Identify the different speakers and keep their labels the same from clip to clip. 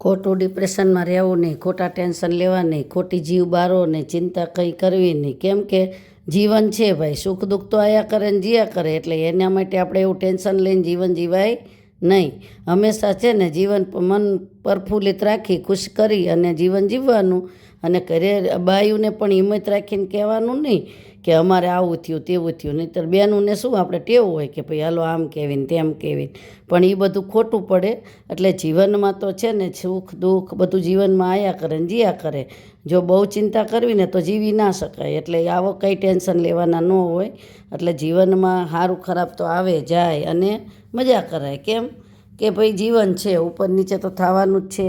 Speaker 1: ખોટું ડિપ્રેશનમાં રહેવું નહીં, ખોટા ટેન્શન લેવા નહીં, ખોટી જીવ બારો નહીં, ચિંતા કંઈ કરવી નહીં. કેમ કે જીવન છે ભાઈ, સુખ દુઃખ તો આયા કરે ને જીયા કરે, એટલે એના માટે આપણે એવું ટેન્શન લઈને જીવન જીવાય નહીં. હંમેશા છે ને જીવન મન પ્રફુલ્લિત રાખી, ખુશ કરી અને જીવન જીવવાનું અને ઘરે બાયુને પણ હિંમત રાખીને કહેવાનું નહીં કે અમારે આવું થયું, તેવું થયું. નહીંતર બેનુંને શું આપણે ટેવું હોય કે ભાઈ હાલો આમ કહેવીને, તેમ કહેવીને. પણ એ બધું ખોટું પડે. એટલે જીવનમાં તો છે ને સુખ, દુઃખ બધું જીવનમાં આયા કરે ને જીયા કરે. જો બહુ ચિંતા કરવી ને તો જીવી ના શકાય. એટલે આવો કંઈ ટેન્શન લેવાના ન હોય. એટલે જીવનમાં સારું ખરાબ તો આવે, જાય અને મજા કરાય. કેમ? કે ભાઈ જીવન છે, ઉપર નીચે તો થવાનું જ છે.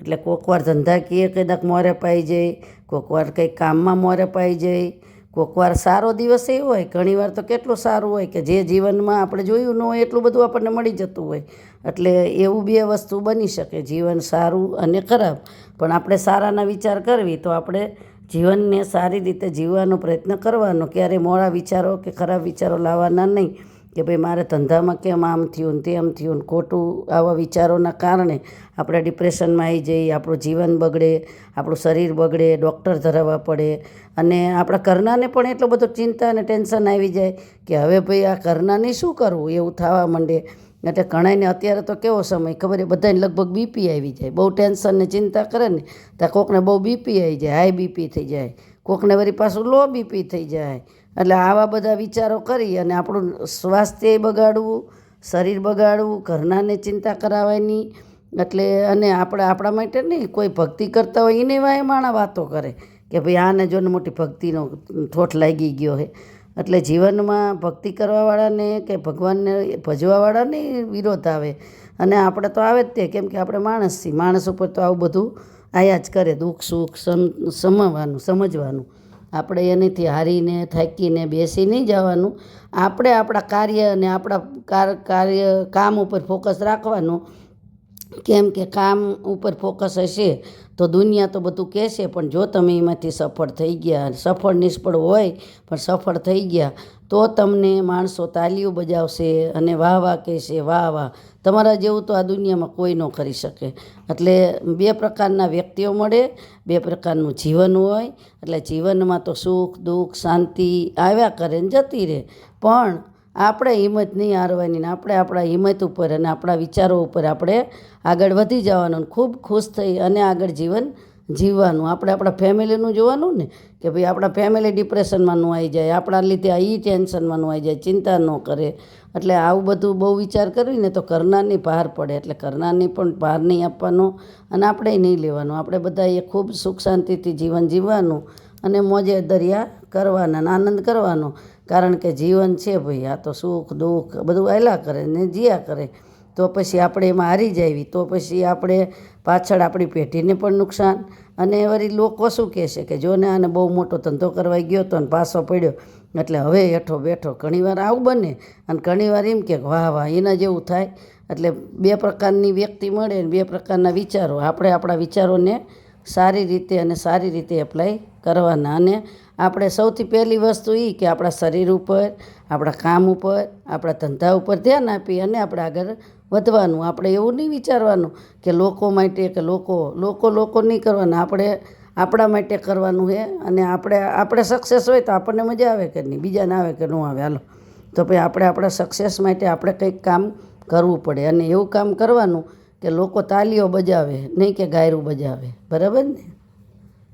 Speaker 1: એટલે કોક વાર ધંધાકીય કદાચ મોરે પાઈ જાય કોક વાર કંઈક કામમાં મોરે પાઈ જાય કોક વાર સારો દિવસ એ હોય, ઘણી વાર તો કેટલું સારું હોય કે જે જીવનમાં આપણે જોયું ન હોય એટલું બધું આપણને મળી જતું હોય. એટલે એવું બે વસ્તુ બની શકે, જીવન સારું અને ખરાબ. પણ આપણે સારાના વિચાર કરવી તો આપણે જીવનને સારી રીતે જીવવાનો પ્રયત્ન કરવાનો, ક્યારેય મોડા વિચારો કે ખરાબ વિચારો લાવવાના નહીં. કે ભાઈ મારે ધંધામાં કેમ આમ થયું ને તેમ થયું ને ખોટું આવા વિચારોના કારણે આપણે ડિપ્રેશનમાં આવી જઈએ, આપણું જીવન બગડે, આપણું શરીર બગડે, ડૉક્ટર ધરાવવા પડે અને આપણા ઘરનાને પણ એટલો બધો ચિંતા અને ટેન્શન આવી જાય કે હવે ભાઈ આ ઘરનાને શું કરવું એવું થવા માંડે. એટલે ઘણાને અત્યારે તો કેવો સમય ખબર એ બધાને લગભગ બીપી આવી જાય. બહુ ટેન્શન ને ચિંતા કરે ને ત્યાં કોકને બહુ બીપી આવી જાય, હાઈ બીપી થઈ જાય. કોકને વળી પાછું લો બીપી થઈ જાય. એટલે આવા બધા વિચારો કરી અને આપણું સ્વાસ્થ્ય બગાડવું, શરીર બગાડવું, ઘરનાને ચિંતા કરાવવાની, એટલે અને આપણે આપણા માટે નહીં, કોઈ ભક્તિ કરતા હોય એને વાય માણા વાતો કરે કે ભાઈ આને જોને મોટી ભક્તિનો ઠોઠ લાગી ગયો છે એટલે જીવનમાં ભક્તિ કરવાવાળાને કે ભગવાનને ભજવાવાળાને વિરોધ આવે. અને આપણે તો આવે જ તે, કેમ કે આપણે માણસ છીએ, માણસ ઉપર તો આવું બધું આયા જ કરે, દુઃખ, સુખ, સમ સમજવાનું. આપણે એનાથી હારીને, થાકીને, બેસી નહીં જવાનું. આપણે આપણા કાર્ય અને આપણા કાર- કાર્ય, કામ ઉપર ફોકસ રાખવાનું. કેમ કે કામ ઉપર ફોકસ હશે તો દુનિયા તો બધું કહેશે, પણ જો તમે એમાંથી સફળ થઈ ગયા, સફળ નિષ્ફળ હોય, પણ સફળ થઈ ગયા, તો તમને માણસો તાલીઓ બજાવશે અને વાહ વાહ કહેશે, વાહ વાહ. તમારા જેવું તો આ દુનિયામાં કોઈ ન કરી શકે. એટલે બે પ્રકારના વ્યક્તિઓ મળે, બે પ્રકારનું જીવન હોય. એટલે જીવનમાં તો સુખ, દુઃખ, શાંતિ આવ્યા કરે ને જતી રહે. પણ આપણે હિંમત નહીં હારવાની ને આપણે આપણા હિંમત ઉપર અને આપણા વિચારો ઉપર આપણે આગળ વધી જવાનું ખૂબ ખુશ થઈ અને આગળ જીવન જીવવાનું. આપણે આપણા ફેમિલીનું જોવાનું ને કે ભાઈ આપણા ફેમિલી ડિપ્રેશનમાં ન આવી જાય, આપણા લીધે એ ટેન્શનમાં ન આવી જાય, ચિંતા ન કરે. એટલે આવું બધું બહુ વિચાર કરવી ને તો કરનારની બહાર પડે, એટલે કરનારની પણ બહાર નહીં આપવાનો અને આપણે નહીં લેવાનું. આપણે બધાએ ખૂબ સુખ શાંતિથી જીવન જીવવાનું. અને મોજે દરિયા કરવાના આનંદ કરવાનો. કારણ કે જીવન છે ભાઈ, આ તો સુખ, દુઃખ બધું આયલા કરે ને જીયા કરે. તો પછી આપણે એમાં હારી જાવી તો પછી આપણે પાછળ આપણી પેઢીને પણ નુકસાન. અને વળી લોકો શું કહેશે કે જો ને આને બહુ મોટો ધંધો કરવા ગયો હતો અને પાછો પડ્યો. એટલે હવે હેઠો બેઠો ઘણીવાર આવું બને. અને ઘણીવાર એમ કે વાહ વાહ, એના જેવું થાય. એટલે બે પ્રકારની વ્યક્તિ મળે ને બે પ્રકારના વિચારો. આપણે આપણા વિચારોને સારી રીતે અને સારી રીતે એપ્લાય કરવાના. અને આપણે સૌથી પહેલી વસ્તુ એ કે આપણા શરીર ઉપર, આપણા કામ ઉપર, આપણા ધંધા ઉપર ધ્યાન આપી અને આપણે આગળ વધવાનું. આપણે એવું નહીં વિચારવાનું કે લોકો માટે કે લોકો લોકો લોકો નહીં કરવાના. આપણે આપણા માટે કરવાનું છે અને આપણે આપણે સક્સેસ હોય તો આપણને મજા આવે કે નહીં? બીજાને આવે કે ન આવે? હાલો. તો ભાઈ આપણે આપણા સક્સેસ માટે આપણે કંઈક કામ કરવું પડે અને એવું કામ કરવાનું કે લોકો તાલીઓ બજાવે નહીં કે ગાયરું બજાવે. બરાબર ને?